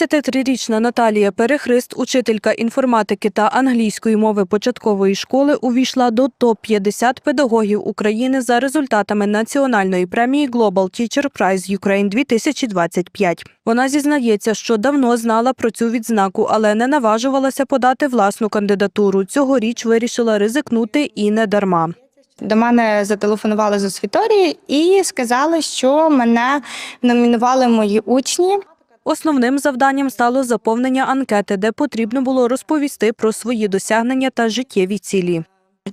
33-річна Наталія Перехрист, учителька інформатики та англійської мови початкової школи, увійшла до топ-50 педагогів України за результатами національної премії Global Teacher Prize Ukraine 2025. Вона зізнається, що давно знала про цю відзнаку, але не наважувалася подати власну кандидатуру. Цьогоріч вирішила ризикнути і не дарма. До мене зателефонували з освіторії і сказали, що мене номінували мої учні. Основним завданням стало заповнення анкети, де потрібно було розповісти про свої досягнення та життєві цілі.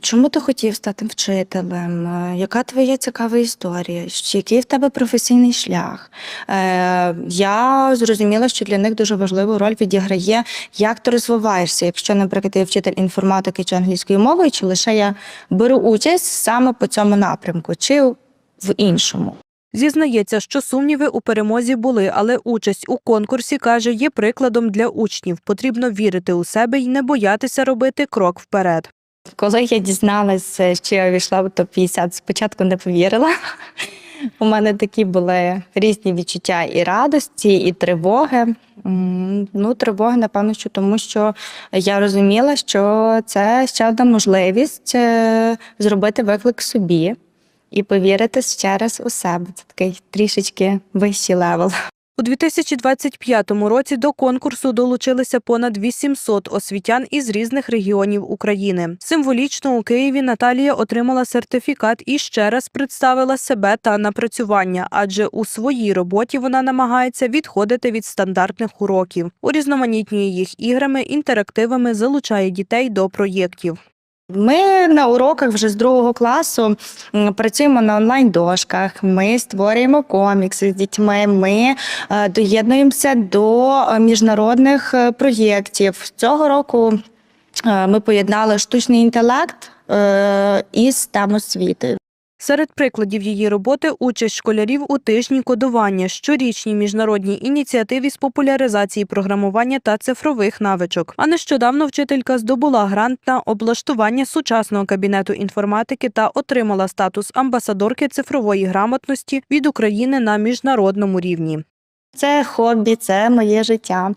Чому ти хотів стати вчителем? Е, Яка твоя цікава історія? Який в тебе професійний шлях? Е, я зрозуміла, що для них дуже важливу роль відіграє, як ти розвиваєшся. Якщо, наприклад, я вчитель інформатики чи англійської мови, чи лише я беру участь саме по цьому напрямку, чи в іншому. Зізнається, що сумніви у перемозі були, але участь у конкурсі каже, є прикладом для учнів. Потрібно вірити у себе і не боятися робити крок вперед. Коли я дізналася, що я війшла в топ-50, спочатку не повірила. У мене такі були різні відчуття і радості, і тривоги. Ну, тривоги, напевно, що тому що я розуміла, що це ще одна можливість е, зробити виклик собі і повірити ще раз у себе. Це такий трішечки вищий левел. У 2025 році до конкурсу долучилися понад 800 освітян із різних регіонів України. Символічно у Києві Наталія отримала сертифікат і ще раз представила себе та напрацювання, адже у своїй роботі вона намагається відходити від стандартних уроків. Урізноманітнює їх іграми, інтерактивами, залучає дітей до проєктів. Ми на уроках вже з другого класу працюємо на онлайн-дошках. Ми створюємо комікси з дітьми. Ми е, доєднуємося до е, міжнародних е, проєктів. Цього року ми поєднали штучний інтелект із там освіти. Серед прикладів її роботи участь школярів у тижні кодування, щорічній міжнародній ініціативі з популяризації програмування та цифрових навичок. А нещодавно вчителька здобула грант на облаштування сучасного кабінету інформатики та отримала статус амбасадорки цифрової грамотності від України на міжнародному рівні. Це хобі, це моє життя.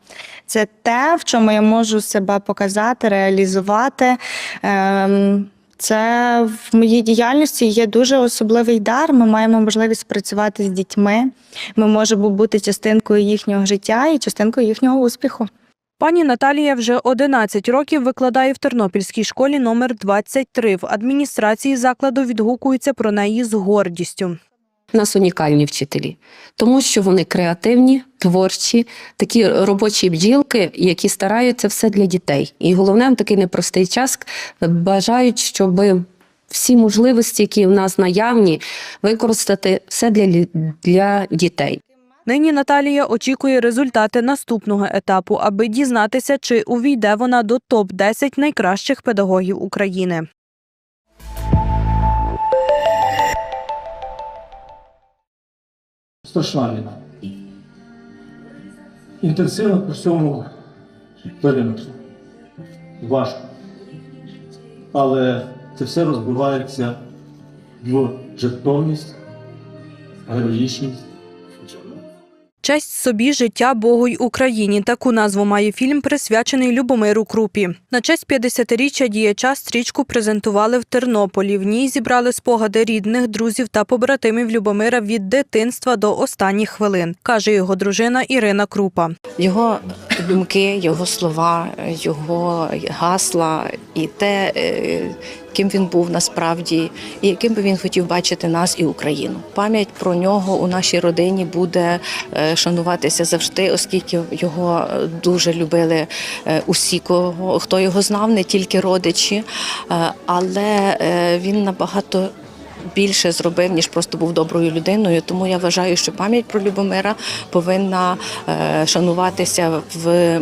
Це те, в чому я можу себе показати, реалізувати. Ем, Це в моїй діяльності є дуже особливий дар. Ми маємо можливість працювати з дітьми. Ми можемо бути частинкою їхнього життя і частинкою їхнього успіху. Пані Наталія вже 11 років викладає в Тернопільській школі номер 23. В адміністрації закладу відгукуються про неї з гордістю. У нас унікальні вчителі, тому що вони креативні, творчі, такі робочі бджілки, які стараються все для дітей. І головне в такий непростий час бажають, щоб всі можливості, які в нас наявні, використати все для, для дітей. Нині Наталія очікує результати наступного етапу, аби дізнатися, чи увійде вона до топ-10 найкращих педагогів України. Страшна війна. Інтенсивно по всьому периметру. Важко. Але це все розбивається в жертовність, героїчність. Честь собі, життя Богу й Україні. Таку назву має фільм, присвячений Любомиру Крупі. На честь 50-річчя діяча стрічку презентували в Тернополі. В ній зібрали спогади рідних, друзів та побратимів Любомира від дитинства до останніх хвилин, каже його дружина Ірина Крупа. Його думки, його слова, його гасла і те, е, ким він був насправді, і яким би він хотів бачити нас і Україну. Пам'ять про нього у нашій родині буде е, шануватися завжди, оскільки його е, дуже любили е, усі, кого хто його знав, не тільки родичі, але він набагато. Більше зробив, ніж просто був доброю людиною. Тому я вважаю, що пам'ять про Любомира повинна шануватися в.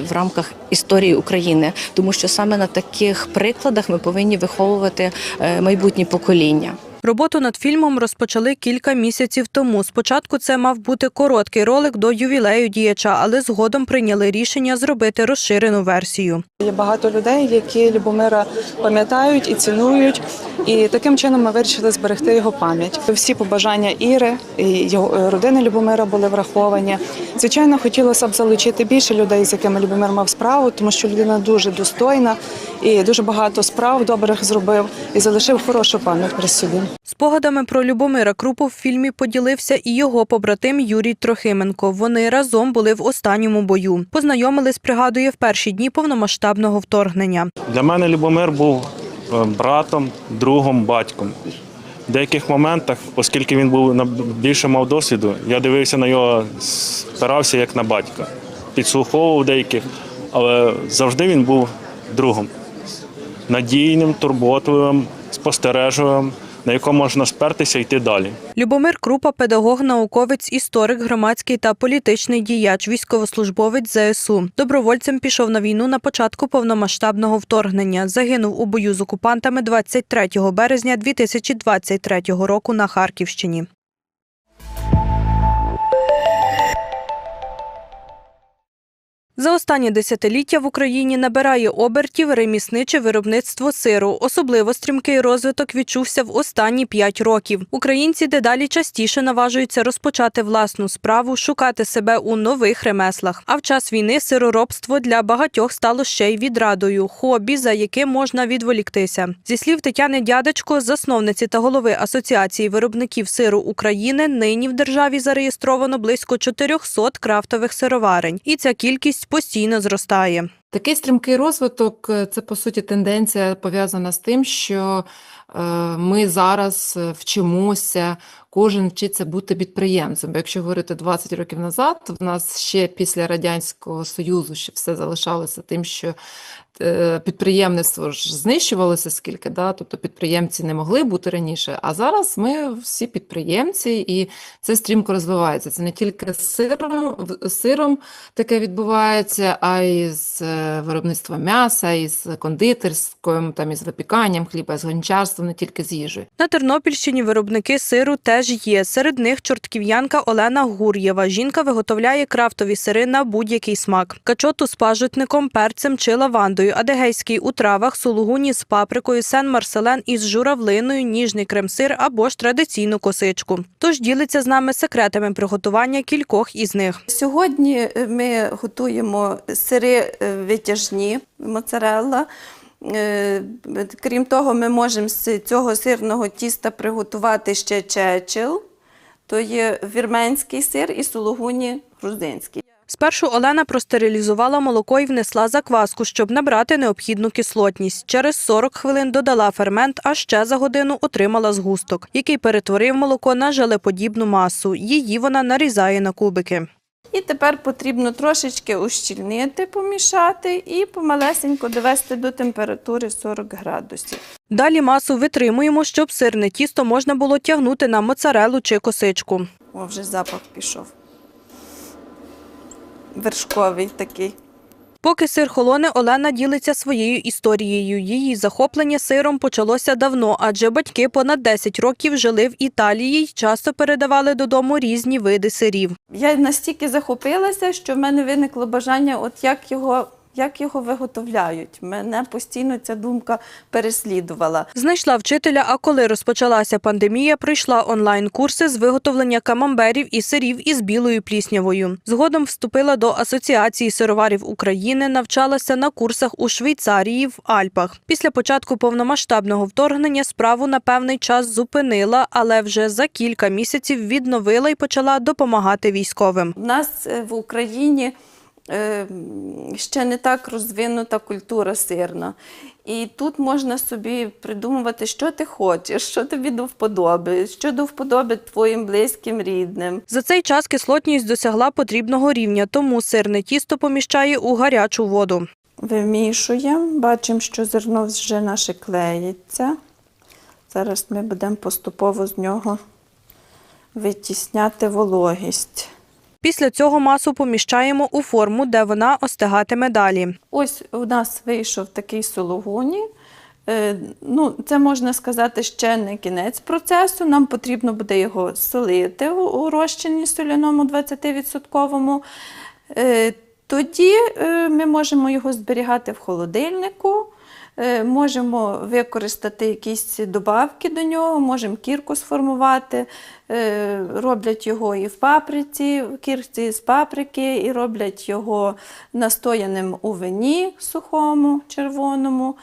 В рамках історії України, тому що саме на таких прикладах ми повинні виховувати е, майбутні покоління. Роботу над фільмом розпочали кілька місяців тому. Спочатку це мав бути короткий ролик до ювілею діяча, але згодом прийняли рішення зробити розширену версію. Є багато людей, які Любомира пам'ятають і цінують, і таким чином ми вирішили зберегти його пам'ять. Всі побажання Іри і його е, родини Любомира були враховані. Звичайно, хотілося б залучити більше людей, з якими Любомир мав справу, тому що людина дуже достойна і дуже багато справ добрих зробив і залишив хорошу пам'ять при собі. Спогадами про Любомира Крупу в фільмі поділився і його побратим Юрій Трохименко. Вони разом були в останньому бою. Познайомились, пригадує, в перші дні повномасштабного вторгнення. Для мене Любомир був е, братом, другом, батьком. В деяких моментах, оскільки він був на- більше мав досвіду, я дивився на його, старався як на батька. Підслуховував деяких, але завжди він був другом. Надійним, турботливим, спостережливим, на якого можна спертися йти далі. Любомир Крупа – педагог, науковець, історик, громадський та політичний діяч, військовослужбовець ЗСУ. Добровольцем пішов на війну на початку повномасштабного вторгнення. Загинув у бою з окупантами 23 березня 2023 року на Харківщині. За останні десятиліття в Україні набирає обертів ремісниче виробництво сиру. Особливо стрімкий розвиток відчувся в останні п'ять років. Українці дедалі частіше наважуються розпочати власну справу, шукати себе у нових ремеслах. А в час війни сироробство для багатьох стало ще й відрадою, хобі, за яким можна відволіктися. Зі слів Тетяни Дядечко, засновниці та голови Асоціації виробників сиру України, нині в державі зареєстровано близько 400 крафтових сироварень, і ця кількість постійно зростає. Такий стрімкий розвиток е, це по суті тенденція пов'язана з тим, що е, ми зараз е, вчимося, кожен вчиться бути підприємцем. Бо якщо говорити 20 років назад, в нас ще після Радянського Союзу ще все залишалося тим, що підприємництво ж знищувалося скільки, да? тобто підприємці не могли бути раніше. А зараз ми всі підприємці, і це стрімко розвивається. Це не тільки з сиром, сиром таке відбувається, а й з виробництвом м'яса, і з кондитерською, там, і з випіканням хліба, з гончарством, не тільки з їжею. На Тернопільщині виробники сиру теж є. Серед них чортків'янка Олена Гур'єва. Жінка виготовляє крафтові сири на будь-який смак. Качоту з пажитником, перцем чи лавандою, адегейський у травах, сулугуні з паприкою, сен-марселен із журавлиною, ніжний крем-сир або ж традиційну косичку. Тож ділиться з нами секретами приготування кількох із них. Сьогодні ми готуємо сири е, витяжні моцарелла. Е, Крім того, ми можемо з цього сирного тіста приготувати ще чечил, то є вірменський сир і сулугуні грузинський. Спершу Олена простерилізувала молоко і внесла закваску, щоб набрати необхідну кислотність. Через 40 хвилин додала фермент, а ще за годину отримала згусток, який перетворив молоко на желеподібну масу. Її вона нарізає на кубики. І тепер потрібно трошечки ущільнити, помішати і помалесенько довести до температури 40 градусів. Далі масу витримуємо, щоб сирне тісто можна було тягнути на моцарелу чи косичку. О, вже запах пішов. Вершковий такий. Поки сир холоне, Олена ділиться своєю історією. Її захоплення сиром почалося давно, адже батьки понад 10 років жили в Італії й часто передавали додому різні види сирів. Я настільки захопилася, що в мене виникло бажання, от як його, як його виготовляють. Мене постійно ця думка переслідувала. Знайшла вчителя, а коли розпочалася пандемія, пройшла онлайн-курси з виготовлення камамберів і сирів із білою пліснявою. Згодом вступила до Асоціації сироварів України, навчалася на курсах у Швейцарії в Альпах. Після початку повномасштабного вторгнення справу на певний час зупинила, але вже за кілька місяців відновила і почала допомагати військовим. У нас е, в Україні ще не так розвинута культура сирна. І тут можна собі придумувати, що ти хочеш, що тобі до вподоби, що до вподоби твоїм близьким, рідним. За цей час кислотність досягла потрібного рівня, тому сирне тісто поміщає у гарячу воду. Вимішуємо, бачимо, що зерно вже наше клеїться. Зараз ми будемо поступово з нього витісняти вологість. Після цього масу поміщаємо у форму, де вона остигатиме далі. Ось у нас вийшов такий сологуні. Е, Ну, це можна сказати ще не кінець процесу. Нам потрібно буде його солити у розчині соляному 20%. Е, Тоді е, ми можемо його зберігати в холодильнику. Е, Можемо використати якісь добавки до нього, можемо кірку сформувати. Е, Роблять його і в паприці, в кірці з паприки, і роблять його настояним у вині сухому, червоному.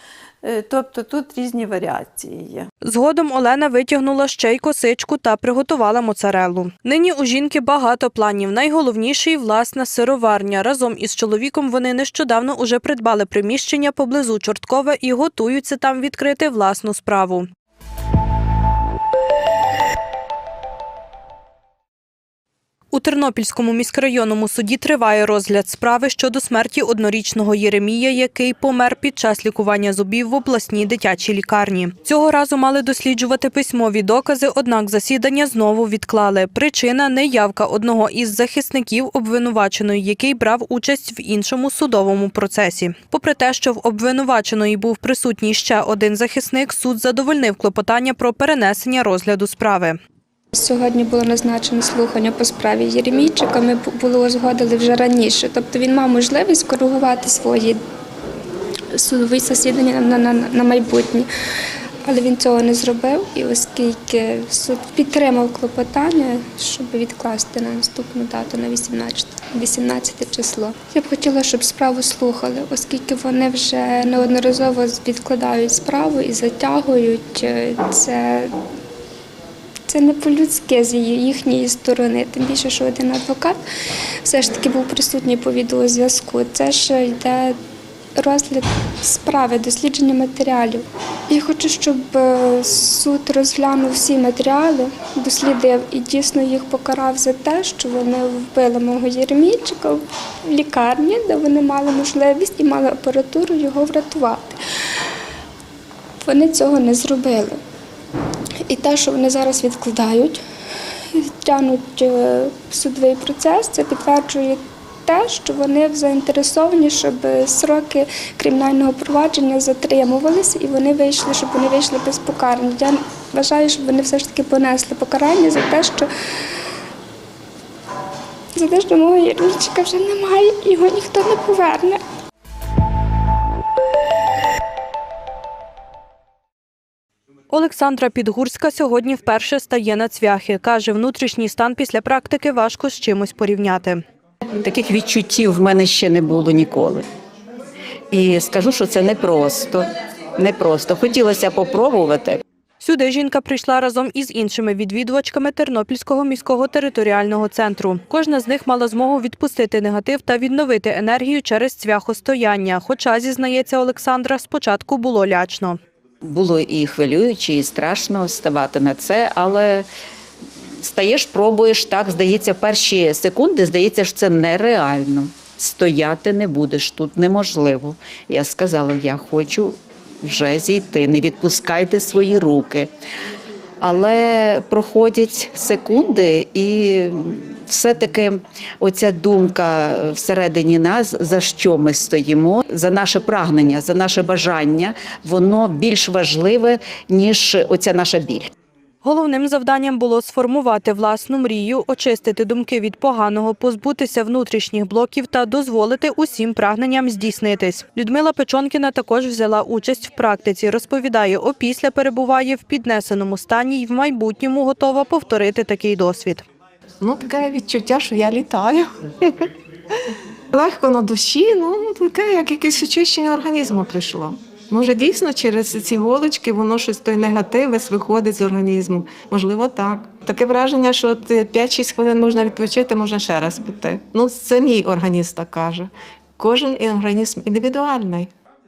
Е, Тобто тут різні варіації є. Згодом Олена витягнула ще й косичку та приготувала моцарелу. Нині у жінки багато планів. Найголовніший власна сироварня. Разом із чоловіком вони нещодавно уже придбали приміщення поблизу Чорткова і готуються там відкрити власну справу. У Тернопільському міськрайонному суді триває розгляд справи щодо смерті однорічного Єремія, який помер під час лікування зубів в обласній дитячій лікарні. Цього разу мали досліджувати письмові докази, однак засідання знову відклали. Причина неявка одного із захисників обвинуваченої, який брав участь в іншому судовому процесі. Попри те, що в обвинуваченої був присутній ще один захисник, суд задовольнив клопотання про перенесення розгляду справи. Сьогодні було назначено слухання по справі Єремійчика. Ми бу- були узгодили вже раніше. Тобто він мав можливість коригувати свої судові засідання на, на, на майбутнє. Але він цього не зробив, і оскільки суд підтримав клопотання, щоб відкласти на наступну дату на 18, 18 число. Я б хотіла, щоб справу слухали, оскільки вони вже неодноразово відкладають справу і затягують е, це це не по-людськи з їхньої сторони. Тим більше, що один адвокат все ж таки був присутній по відеозв'язку. Це ж йде розгляд справи, дослідження матеріалів. Я хочу, щоб е, суд розглянув всі матеріали, дослідив і дійсно їх покарав за те, що вони вбили мого Єремійчика в лікарні, де вони мали можливість і мали апаратуру його врятувати. Вони цього не зробили. І те, що вони зараз відкладають, тягнуть е, судовий процес, це підтверджує те, що вони заінтересовані, щоб сроки кримінального провадження затримувалися і вони вийшли, щоб вони вийшли без покарання. Я вважаю, щоб вони все ж таки понесли покарання за те, що за те, що мого Єрмічка вже немає, його ніхто не поверне. Олександра Підгурська сьогодні вперше стає на цвяхи. Каже, внутрішній стан після практики важко з чимось порівняти. Таких відчуттів в мене ще не було ніколи. І скажу, що це непросто. Непросто. Хотілося попробувати. Сюди жінка прийшла разом із іншими відвідувачками Тернопільського міського територіального центру. Кожна з них мала змогу відпустити негатив та відновити енергію через цвяхостояння. Хоча, зізнається Олександра, спочатку було лячно. Було і хвилююче, і страшно ставати на це, але стаєш, пробуєш так, здається, перші секунди, здається, що це нереально. Стояти не будеш тут неможливо. Я сказала, я хочу вже зійти, не відпускайте свої руки. Але проходять секунди, і все-таки оця думка всередині нас, за що ми стоїмо, за наше прагнення, за наше бажання, воно більш важливе, ніж оця наша біль. Головним завданням було сформувати власну мрію, очистити думки від поганого, позбутися внутрішніх блоків та дозволити усім прагненням здійснитись. Людмила Печонкіна також взяла участь в практиці. Розповідає, опісля перебуває в піднесеному стані і в майбутньому готова повторити такий досвід. Ну, таке відчуття, що я літаю. Легко на душі, ну таке, як якесь очищення організму прийшло. Може, дійсно через ці голочки воно щось той негатив весь виходить з організму. Можливо, так. Таке враження, що от 5-6 хвилин можна відпочити, можна ще раз піти. Ну, це мій організм так каже. Кожен організм індивідуальний.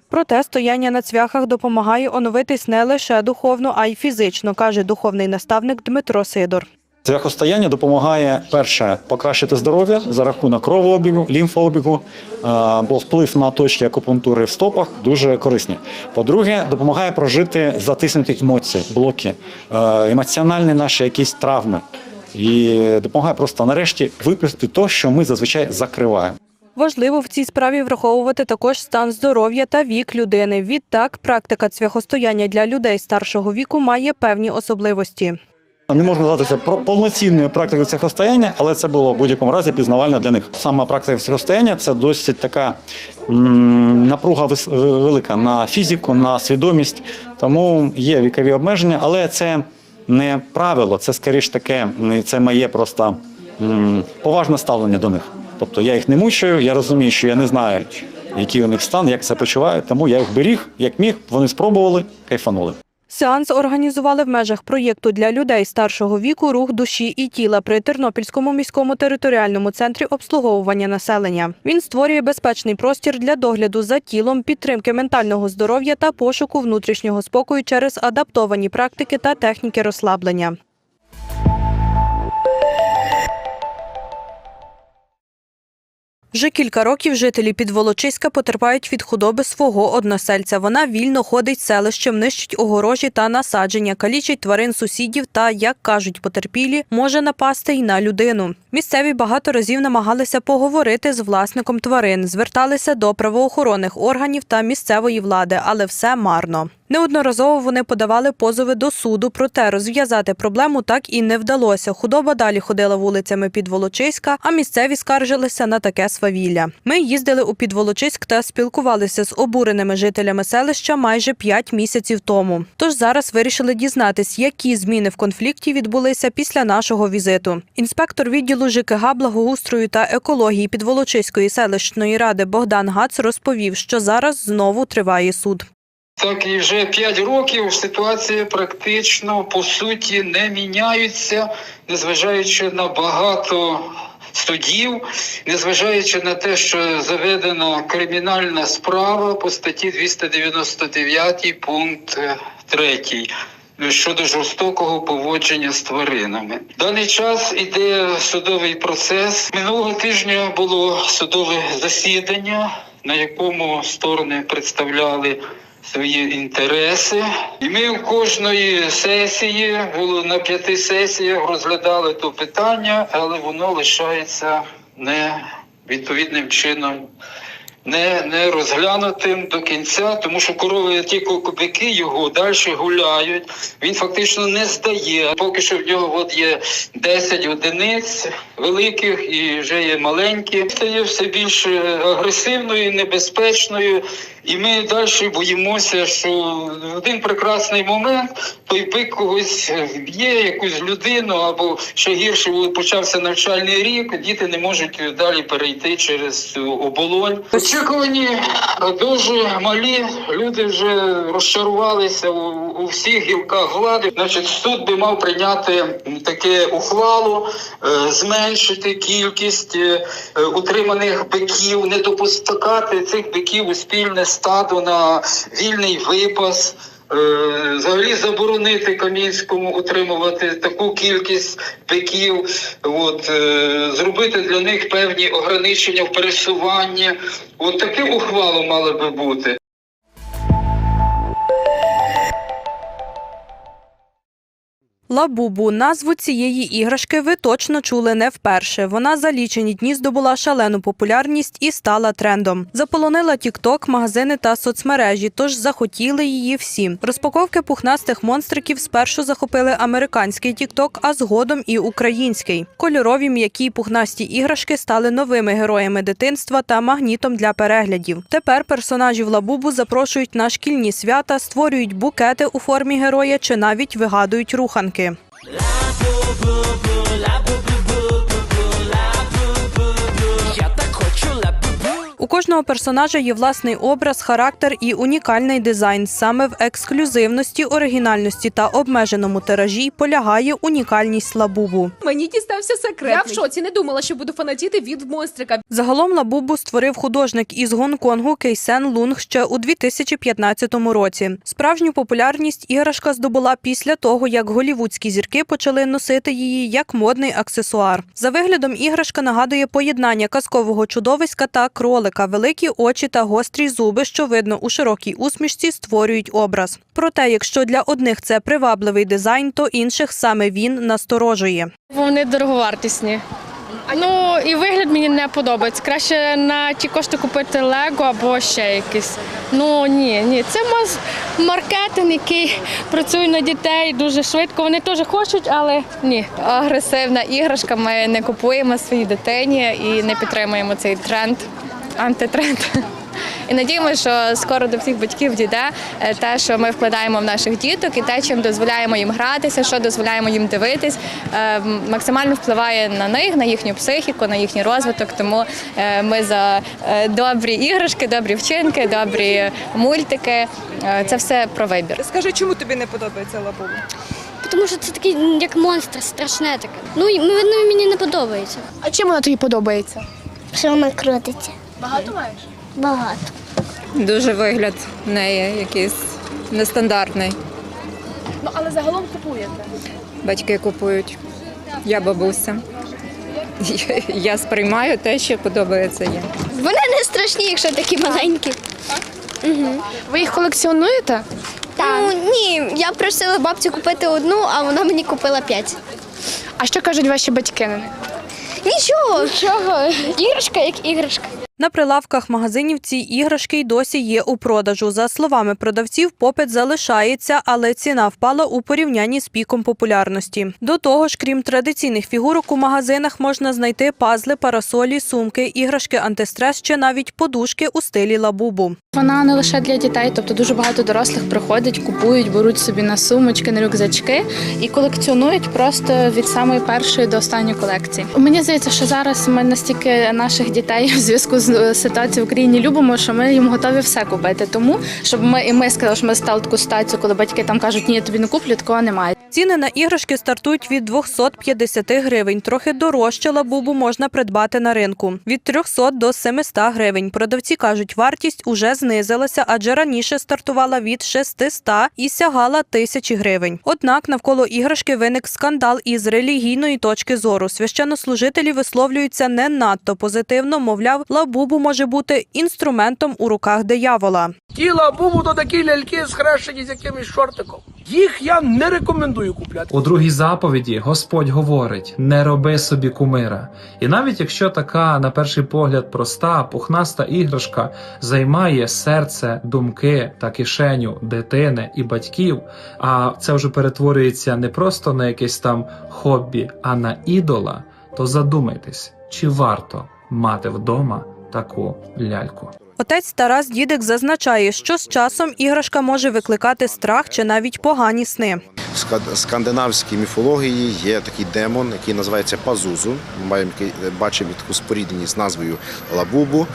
Проте стояння на цвяхах допомагає оновитись не лише духовно, а й фізично, каже духовний наставник Дмитро Сидор. Цвяхостояння допомагає перше покращити здоров'я за рахунок кровообігу, лімфообігу, бо вплив на точки акупунктури в стопах дуже корисні. По-друге, допомагає прожити затиснуті емоції, блоки, е, емоціональні наші якісь травми. І допомагає просто нарешті випустити те, що ми зазвичай закриваємо. Важливо в цій справі враховувати також стан здоров'я та вік людини. Відтак, практика цвяхостояння для людей старшого віку має певні особливості. Не можна назватися про повноцінною практикою цехостояння, але це було в будь-якому разі пізнавально для них. Сама практика цехостояння – це досить така напруга велика на фізику, на свідомість. Тому є вікові обмеження, але це не правило, це скоріш таке, це моє просто поважне ставлення до них. Тобто я їх не мучаю, я розумію, що я не знаю, який у них стан, як це почувають, тому я їх беріг, як міг, вони спробували, кайфанули. Сеанс організували в межах проєкту для людей старшого віку рух душі і тіла при Тернопільському міському територіальному центрі обслуговування населення. Він створює безпечний простір для догляду за тілом, підтримки ментального здоров'я та пошуку внутрішнього спокою через адаптовані практики та техніки розслаблення. Вже кілька років жителі Підволочиська потерпають від худоби свого односельця. Вона вільно ходить селищем, нищить огорожі та насадження, калічить тварин сусідів та, як кажуть потерпілі, може напасти й на людину. Місцеві багато разів намагалися поговорити з власником тварин, зверталися до правоохоронних органів та місцевої влади, але все марно. Неодноразово вони подавали позови до суду, проте розв'язати проблему так і не вдалося. Худоба далі ходила вулицями Підволочиська, а місцеві скаржилися на таке свавілля. Ми їздили у Підволочиськ та спілкувалися з обуреними жителями селища майже п'ять місяців тому. Тож зараз вирішили дізнатись, які зміни в конфлікті відбулися після нашого візиту. Інспектор відділу ЖКГ благоустрою та екології Підволочиської селищної ради Богдан Гац розповів, що зараз знову триває суд. Так і вже 5 років ситуація практично по суті не міняється, незважаючи на багато судів, незважаючи на те, що заведена кримінальна справа по статті 299 пункт 3 щодо жорстокого поводження з тваринами. В даний час іде судовий процес. Минулого тижня було судове засідання, на якому сторони представляли свої інтереси. І ми в кожної сесії було на п'яти сесіях розглядали то питання, але воно лишається не відповідним чином. Не, не розглянутим до кінця, тому що корови ті кубики його далі гуляють. Він фактично не здає. Поки що в нього от є 10 одиниць великих і вже є маленькі. Стає все більш агресивною, небезпечною. І ми далі боїмося, що в один прекрасний момент той бик когось б'є, якусь людину, або ще гірше почався навчальний рік. Діти не можуть далі перейти через цю оболонь. Очікувані дуже малі. Люди вже розчарувалися у, у всіх гілках влади. Значить, суд би мав прийняти таке ухвалу, е, зменшити кількість е, утриманих биків, не допускати цих биків у спільне стадо на вільний випас. Е, Взагалі заборонити Кам'янському утримувати таку кількість биків, от, е, зробити для них певні ограничення в пересуванні. От таке ухвало мало би бути. Лабубу назву цієї іграшки ви точно чули не вперше. Вона за лічені дні здобула шалену популярність і стала трендом. Заполонила тікток, магазини та соцмережі, тож захотіли її всі. Розпаковки пухнастих монстриків спершу захопили американський тікток, а згодом і український. Кольорові м'які пухнасті іграшки стали новими героями дитинства та магнітом для переглядів. Тепер персонажів лабубу запрошують на шкільні свята, створюють букети у формі героя чи навіть вигадують руханки. У кожного персонажа є власний образ, характер і унікальний дизайн. Саме в ексклюзивності, оригінальності та обмеженому тиражі полягає унікальність лабубу. Мені дістався секрет. Я в шоці не думала, що буду фанатіти від монстрика. Загалом лабубу створив художник із Гонконгу Кейсен Лунг ще у 2015 році. Справжню популярність іграшка здобула після того, як голівудські зірки почали носити її як модний аксесуар. За виглядом іграшка нагадує поєднання казкового чудовиська та кролика. Великі очі та гострі зуби, що видно у широкій усмішці, створюють образ. Проте, якщо для одних це привабливий дизайн, то інших саме він насторожує. Вони дороговартісні. Ну і вигляд мені не подобається. Краще на ті кошти купити Лего або ще якісь. Ну ні, ні, це маркетинг, який працює на дітей дуже швидко. Вони теж хочуть, але ні. Агресивна іграшка. Ми не купуємо своїй дитині і не підтримуємо цей тренд, антитренд. І надіємося, що скоро до всіх батьків дійде е, те, що ми вкладаємо в наших діток, і те, чим дозволяємо їм гратися, що дозволяємо їм дивитись, е, максимально впливає на них, на їхню психіку, на їхній розвиток. Тому е, ми за добрі іграшки, добрі вчинки, добрі мультики. Це все про вибір. Скажи, чому тобі не подобається лабубу? Тому що це такий як монстр, страшне таке. Ну і ну, мені не подобається. А чим вона тобі подобається? Що вона крутиться? Багато маєш? Багато. Дуже вигляд в неї якийсь нестандартний. Ну але загалом купуєте. Батьки купують. Я бабуся. Я сприймаю те, що подобається їм. Вони не страшні, якщо такі маленькі. Ви їх колекціонуєте? Ну, ні, я просила бабцю купити одну, а вона мені купила п'ять. А що кажуть ваші батьки на них? Нічого. Нічого. Іграшка як іграшка. На прилавках магазинів ці іграшки й досі є у продажу. За словами продавців, попит залишається, але ціна впала у порівнянні з піком популярності. До того ж, крім традиційних фігурок, у магазинах можна знайти пазли, парасолі, сумки, іграшки антистрес чи навіть подушки у стилі лабубу. Вона не лише для дітей, тобто дуже багато дорослих приходять, купують, беруть собі на сумочки, на рюкзачки і колекціонують просто від самої першої до останньої колекції. Мені здається, що зараз ми настільки наших дітей в зв'язку з е, ситуацією в Україні любимо, що ми їм готові все купити. Тому щоб ми і ми сказали, що ми стали таку ситуацію, коли батьки там кажуть, ні, я тобі не куплю, такого немає. Ціни на іграшки стартують від 250 гривень. Трохи дорожче лабубу можна придбати на ринку. Від 300 до 700 гривень. Продавці кажуть, вартість уже знизилася, адже раніше стартувала від 600 і сягала тисячі гривень. Однак навколо іграшки виник скандал із релігійної точки зору. Священнослужителі висловлюються не надто позитивно, мовляв, лабубу може бути інструментом у руках диявола. Ті лабубу то такі ляльки схрещені з якимось шортиком. Їх я не рекомендую купляти. У другій заповіді Господь говорить: не роби собі кумира. І навіть якщо така, на перший погляд, проста, пухнаста іграшка займає серце, думки та кишеню дитини і батьків, а це вже перетворюється не просто на якесь там хобі, а на ідола, то задумайтесь, чи варто мати вдома таку ляльку. Отець Тарас Дідик зазначає, що з часом іграшка може викликати страх чи навіть погані сни. В скандинавській міфології є такий демон, який називається Пазузу. Ми маємо бачимо таку спорідненість з назвою Лабубу.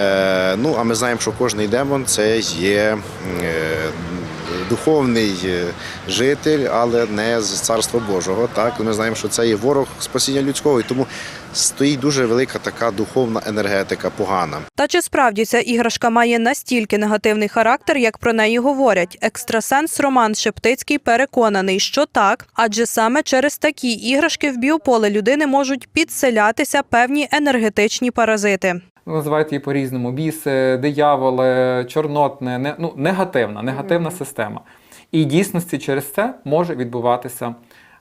Е, ну, а ми знаємо, що кожний демон це є е, духовний е, житель, але не з царства Божого. Так, ми знаємо, що це є ворог спасіння людського, і тому стоїть дуже велика така духовна енергетика погана. Та чи справді ця іграшка має настільки негативний характер, як про неї говорять? Екстрасенс Роман Шептицький переконаний, що так, адже саме через такі іграшки в біополе людини можуть підселятися певні енергетичні паразити. Називають її по-різному: біси, дияволи, чорнотне, не, ну, негативна, негативна система. І дійсності через це може відбуватися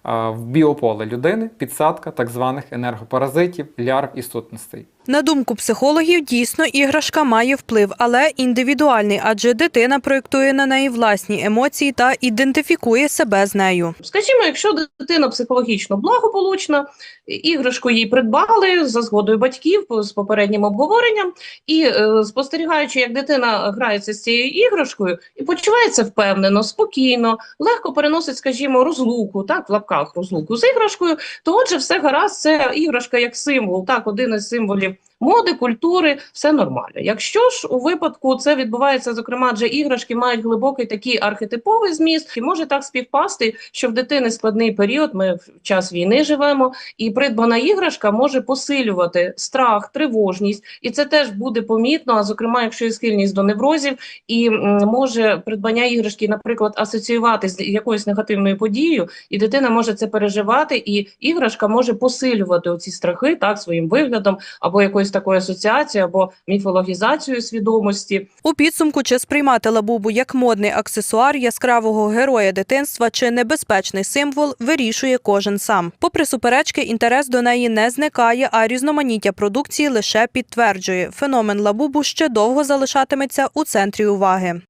а, в біополе людини підсадка так званих енергопаразитів, лярв і сутностей. На думку психологів, дійсно іграшка має вплив, але індивідуальний, адже дитина проєктує на неї власні емоції та ідентифікує себе з нею. Скажімо, якщо дитина психологічно благополучна, іграшку їй придбали за згодою батьків з попереднім обговоренням, і е, спостерігаючи, як дитина грається з цією іграшкою і почувається впевнено, спокійно, легко переносить, скажімо, розлуку, так, в лапках розлуку з іграшкою, то отже, все гаразд, це іграшка як символ, так, один із символів моди, культури, все нормально. Якщо ж у випадку це відбувається, зокрема, адже іграшки мають глибокий такий архетиповий зміст, і може так співпасти, що в дитини складний період, ми в час війни живемо, і придбана іграшка може посилювати страх, тривожність, і це теж буде помітно. А зокрема, якщо є схильність до неврозів, і може придбання іграшки, наприклад, асоціювати з якоюсь негативною подією, і дитина може це переживати, і іграшка може посилювати оці страхи так своїм виглядом або якоюсь якоюсь такою асоціацією або міфологізацією свідомості. У підсумку, чи сприймати лабубу як модний аксесуар яскравого героя дитинства чи небезпечний символ, вирішує кожен сам. Попри суперечки, інтерес до неї не зникає, а різноманіття продукції лише підтверджує. Феномен лабубу ще довго залишатиметься у центрі уваги.